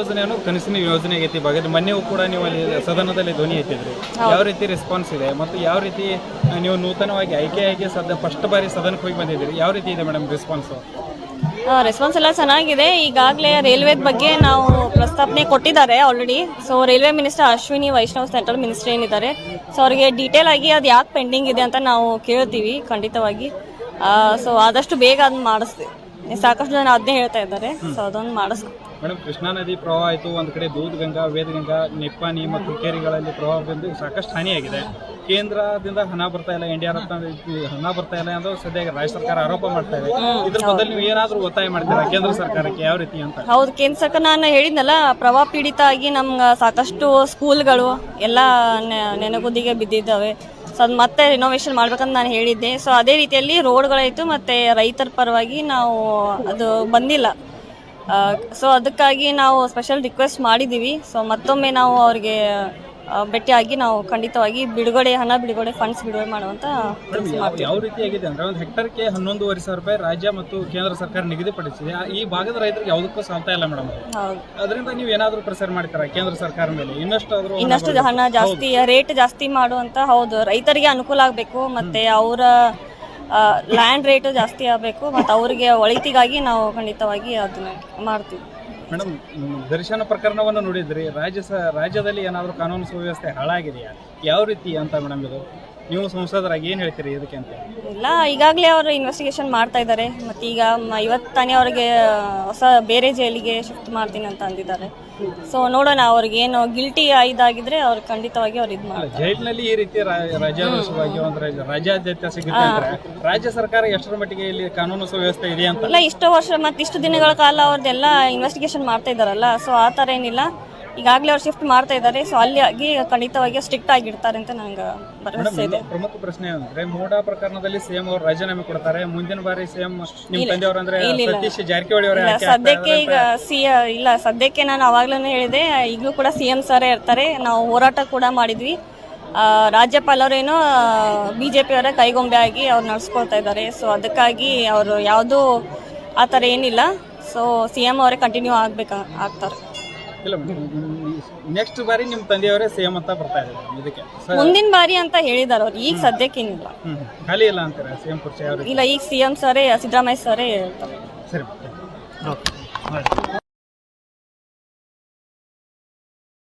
ಯೋಜನೆ ಅನ್ನೋದು ಕನಸಿನ ಯೋಜನೆ ಆಗೈತಿ ಬಗ್ಗೆ ಮೊನ್ನೆಯೂ ಕೂಡ ನೀವು ಅಲ್ಲಿ ಸದನದಲ್ಲಿ ಧ್ವನಿ ಎತ್ತಿದ್ರಿ. ಯಾವ ರೀತಿ ರೆಸ್ಪಾನ್ಸ್ ಇದೆ ಮತ್ತು ಯಾವ ರೀತಿ ನೀವು ನೂತನವಾಗಿ ಆಯ್ಕೆಯಾಗಿ ಸದ್ಯ ಫಸ್ಟ್ ಬಾರಿ ಸದನಕ್ಕೆ ಹೋಗಿ ಬಂದಿದ್ದೀರಿ? ಯಾವ ರೀತಿ ಇದೆ ಮೇಡಮ್ ರೆಸ್ಪಾನ್ಸ್ ರೆಸ್ಪಾನ್ಸ್ ಎಲ್ಲ ಚೆನ್ನಾಗಿದೆ. ಈಗಾಗಲೇ ರೈಲ್ವೆ ಬಗ್ಗೆ ನಾವು ಪ್ರಸ್ತಾವನೆ ಕೊಟ್ಟಿದ್ದಾರೆ already so railway minister Ashwini Vaishnaw central minister ಏನಿದ್ದಾರೆ. ಸೊ ಅವರಿಗೆ ಡೀಟೇಲ್ ಆಗಿ ಅದು ಯಾಕೆ ಪೆಂಡಿಂಗ್ ಇದೆ ಅಂತ ನಾವು ಕೇಳ್ತೀವಿ, ಖಂಡಿತವಾಗಿ. ಸೊ ಆದಷ್ಟು ಬೇಗ ಅದನ್ನ ಮಾಡಿಸ್ತೀವಿ. ಸಾಕಷ್ಟು ಜನ ಅದನ್ನೇ ಹೇಳ್ತಾ ಇದ್ದಾರೆ. ಸೊ ಅದೊಂದು ಮಾಡಿಸ್ತೀವಿ ಮೇಡಮ್ ಕೃಷ್ಣಾ ನದಿ ಪ್ರವಾಹ ಆಯಿತು ಒಂದು ಕಡೆ ವೇದ ವೇದಗಂಗಾ ನಿಪ್ಪಾನಿ ಮತ್ತು ಕೇರಿಗಳಲ್ಲಿ ಪ್ರವಾಹ ಬಂದು ಸಾಕಷ್ಟು ಹಾನಿಯಾಗಿದೆ ಕೇಂದ್ರದಿಂದ ಹಣ ಬರ್ತಾ ಇಲ್ಲ ಇಂಡಿಯಾ ರತ್ನ ಹಣ ಬರ್ತಾ ಇಲ್ಲ ಅಂದ್ರೆ ಸದ್ಯ ರಾಜ್ಯ ಸರ್ಕಾರ ಆರೋಪ ಮಾಡ್ತಾ ಇದೆ. ಇದ್ರ ಬದಲು ನೀವು ಏನಾದರೂ ಒತ್ತಾಯ ಮಾಡ್ತೀರಾ ಕೇಂದ್ರ ಸರ್ಕಾರಕ್ಕೆ ಯಾವ ರೀತಿ ಅಂತ? ಹೌದು ಕೇಂದ್ರ ಸರ್ಕಾರ ನಾನು ಹೇಳಿದ್ನಲ್ಲ ಪ್ರವಾಹ ಪೀಡಿತ ಆಗಿ ನಮ್ಗೆ ಸಾಕಷ್ಟು ಸ್ಕೂಲ್ಗಳು ಎಲ್ಲ ನೆನಗುದಿಗೆ ಬಿದ್ದಿದ್ದಾವೆ. ಸೊ ಅದು ಮತ್ತೆ ರಿನೋವೇಷನ್ ಮಾಡ್ಬೇಕಂತ ನಾನು ಹೇಳಿದ್ದೆ. ಸೊ ಅದೇ ರೀತಿಯಲ್ಲಿ ರೋಡ್ಗಳಾಯಿತು ಮತ್ತು ರೈತರ ಪರವಾಗಿ ನಾವು ಅದು ಬಂದಿಲ್ಲ. ಸೊ ಅದಕ್ಕಾಗಿ ನಾವು ಸ್ಪೆಷಲ್ ರಿಕ್ವೆಸ್ಟ್ ಮಾಡಿದ್ದೀವಿ ಸೊ ಮತ್ತೊಮ್ಮೆ ನಾವು ಅವ್ರಿಗೆ ಭೇಟಿಯಾಗಿ ನಾವು ಖಂಡಿತವಾಗಿ ಬಿಡುಗಡೆ ಹಣ ಬಿಡುಗಡೆ ಫಂಡ್ಸ್ ಬಿಡುಗಡೆ ಮಾಡುವಂತ ಯಾವ ಯಾವ ರೀತಿ ಆಗಿದೆ ಅಂದ್ರೆ ಒಂದು ಹೆಕ್ಟರ್ಗೆ ಹನ್ನೊಂದುವರೆ ಸಾವಿರ ರೂಪಾಯಿ ರಾಜ್ಯ ಮತ್ತು ಕೇಂದ್ರ ಸರ್ಕಾರ ನಿಗದಿಪಡಿಸಿದೆ. ಈ ಭಾಗದ ರೈತರಿಗೆ ಯಾವುದಕ್ಕೂ ಸಾಲ್ತಾ ಇಲ್ಲ ಮೇಡಮ್. ಅದರಿಂದ ನೀವು ಏನಾದರೂ ಪ್ರೆಸರ್ ಮಾಡ್ತೀರಾ ಕೇಂದ್ರ ಸರ್ಕಾರ ಮೇಲೆ? ಇನ್ನಷ್ಟು ಆದರೂ ಇನ್ನಷ್ಟು ಹಣ ಜಾಸ್ತಿ ರೇಟ್ ಜಾಸ್ತಿ ಮಾಡುವಂತ ಹೌದು. ರೈತರಿಗೆ ಅನುಕೂಲ ಆಗಬೇಕು ಮತ್ತೆ ಅವರ ಲ್ಯಾಂಡ್ ರೇಟು ಜಾಸ್ತಿ ಆಗಬೇಕು ಮತ್ತು ಅವರಿಗೆ ಒಳಿತಿಗಾಗಿ ನಾವು ಖಂಡಿತವಾಗಿ ಅದನ್ನ ಮಾಡ್ತೀವಿ. ಮೇಡಮ್ ದರ್ಶನ ಪ್ರಕರಣವನ್ನು ನೋಡಿದ್ರಿ ರಾಜ್ಯ ಸ ರಾಜ್ಯದಲ್ಲಿ ಏನಾದರೂ ಕಾನೂನು ಸುವ್ಯವಸ್ಥೆ ಹಾಳಾಗಿದೆಯಾ? ಯಾವ ರೀತಿ ಅಂತ ಮೇಡಮ್ ಇದು? ನೀವು ಸಂಸದರಾಗಿ ಏನು ಹೇಳ್ತೀರಿ ಇದಕ್ಕೆ ಅಂತ? ಇಲ್ಲ ಈಗಾಗಲೇ ಅವರು ಇನ್ವೆಸ್ಟಿಗೇಷನ್ ಮಾಡ್ತಾ ಇದ್ದಾರೆ. ಮತ್ತು ಈಗ ಮ- ಇವತ್ತು ತಾನೇ ಅವ್ರಿಗೆ ಹೊಸ ಬೇರೆ ಜೈಲಿಗೆ ಶಿಫ್ಟ್ ಮಾಡ್ತೀನಿ ಅಂತ ಅಂದಿದ್ದಾರೆ. ಸೊ ನೋಡೋಣ ಅವ್ರಿಗೆ ಏನು ಗಿಲ್ಟಿ ಇದಾಗಿದ್ರೆ ಅವ್ರು ಖಂಡಿತವಾಗಿ ಅವ್ರು ಇದು ಮಾಡ್ತಾರೆ. ಜೈಲಿನಲ್ಲಿ ಈ ರೀತಿ ರಾ- ರಾಜ್ಯಾದೇಶವಾಗಿ ಒಂದು ರಾಜ್ಯ- ರಾಜ್ಯಾದ್ಯಂತ ಸಿಗುತ್ತೆ ಅಂದ್ರೆ ರಾಜ್ಯ ಸರ್ಕಾರ ಎಷ್ಟರ ಮಟ್ಟಿಗೆ ಇಲ್ಲಿ ಕಾನೂನು ಸುವ್ಯವಸ್ಥೆ ಇದೆ ಅಂತ? ಇಲ್ಲ ಇಷ್ಟು ವರ್ಷ ಮತ್ತು ಇಷ್ಟು ದಿನಗಳ ಕಾಲ ಅವ್ರದ್ದೆಲ್ಲ ಇನ್ವೆಸ್ಟಿಗೇಷನ್ ಮಾಡ್ತಾ ಇದ್ದಾರಲ್ಲ ಸೊ ಆ ಥರ ಏನಿಲ್ಲ. ಈಗಾಗಲೇ ಅವ್ರು ಶಿಫ್ಟ್ ಮಾಡ್ತಾ ಇದ್ದಾರೆ ಸೊ ಅಲ್ಲಿ ಆಗಿ ಖಂಡಿತವಾಗಿ ಸ್ಟ್ರಿಕ್ಟ್ ಆಗಿರ್ತಾರೆ ಅಂತ ನಂಗೆ ಭರವಸೆ ಇದೆ. ಪ್ರಮುಖ ಪ್ರಶ್ನೆ ಅಂದ್ರೆ ಮೋಡಾ ಪ್ರಕರಣದಲ್ಲಿ ಸಿಎಂ ಅವರು ರಾಜೀನಾಮೆ ಕೊಡ್ತಾರೆ. ಮುಂದಿನ ಬಾರಿ ಸಿಎಂ ನಿಮ್ ತಂದೆಯವರು ಅಂದ್ರೆ ಸತೀಶ್ ಜಾರಕಿಹೊಳಿ ಅವರೇ ಸದ್ಯಕ್ಕೆ ಈಗ ಸಿ ಇಲ್ಲ ಸದ್ಯಕ್ಕೆ ನಾನು ಅವಾಗ್ಲೂ ಹೇಳಿದೆ ಈಗಲೂ ಕೂಡ ಸಿಎಂ ಸರೇ ಇರ್ತಾರೆ. ನಾವು ಹೋರಾಟ ಕೂಡ ಮಾಡಿದ್ವಿ. ಆ, ರಾಜ್ಯಪಾಲರೇನೋ ಬಿ ಜೆ ಪಿಯವರ ಕೈಗೊಂಬೆ ಆಗಿ ಅವ್ರು ನಡ್ಸ್ಕೊಳ್ತಾ ಇದ್ದಾರೆ. ಸೊ ಅದಕ್ಕಾಗಿ ಅವರು ಯಾವುದೂ ಆ ಥರ ಏನಿಲ್ಲ. ಸೊ ಸಿ ಎಂ ಅವರೇ ಕಂಟಿನ್ಯೂ ಆಗ್ಬೇಕು ಆಗ್ತಾರೆ. ಇಲ್ಲ ನೆಕ್ಸ್ಟ್ ಬಾರಿ ನಿಮ್ಮ ತಂದೆಯವರೇ ಸಿಎಂ ಅಂತ ಬರ್ತಾ ಇದ್ದಾರೆ ಇದಕ್ಕೆ. ಮುಂದಿನ ಬಾರಿ ಅಂತ ಹೇಳಿದಾರೆ ಅವ್ರು ಈಗ ಸದ್ಯಕ್ಕೇನಿಲ್ಲ ಖಾಲಿ ಇಲ್ಲ ಅಂತಾರೆ ಸಿಎಂ ಕುರ್ಚಿ ಯಾವ ಇಲ್ಲ ಈಗ ಸಿ ಎಂ ಸರೇ ಸಿದ್ದರಾಮಯ್ಯ ಸರೇ ಹೇಳ್ತಾರೆ. ಸರಿ